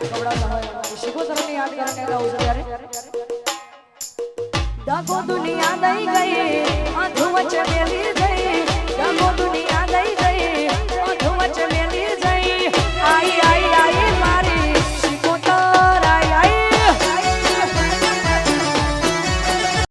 શિકોતરની યાદ કરીને ગાઉં છું ત્યારે. દુનિયા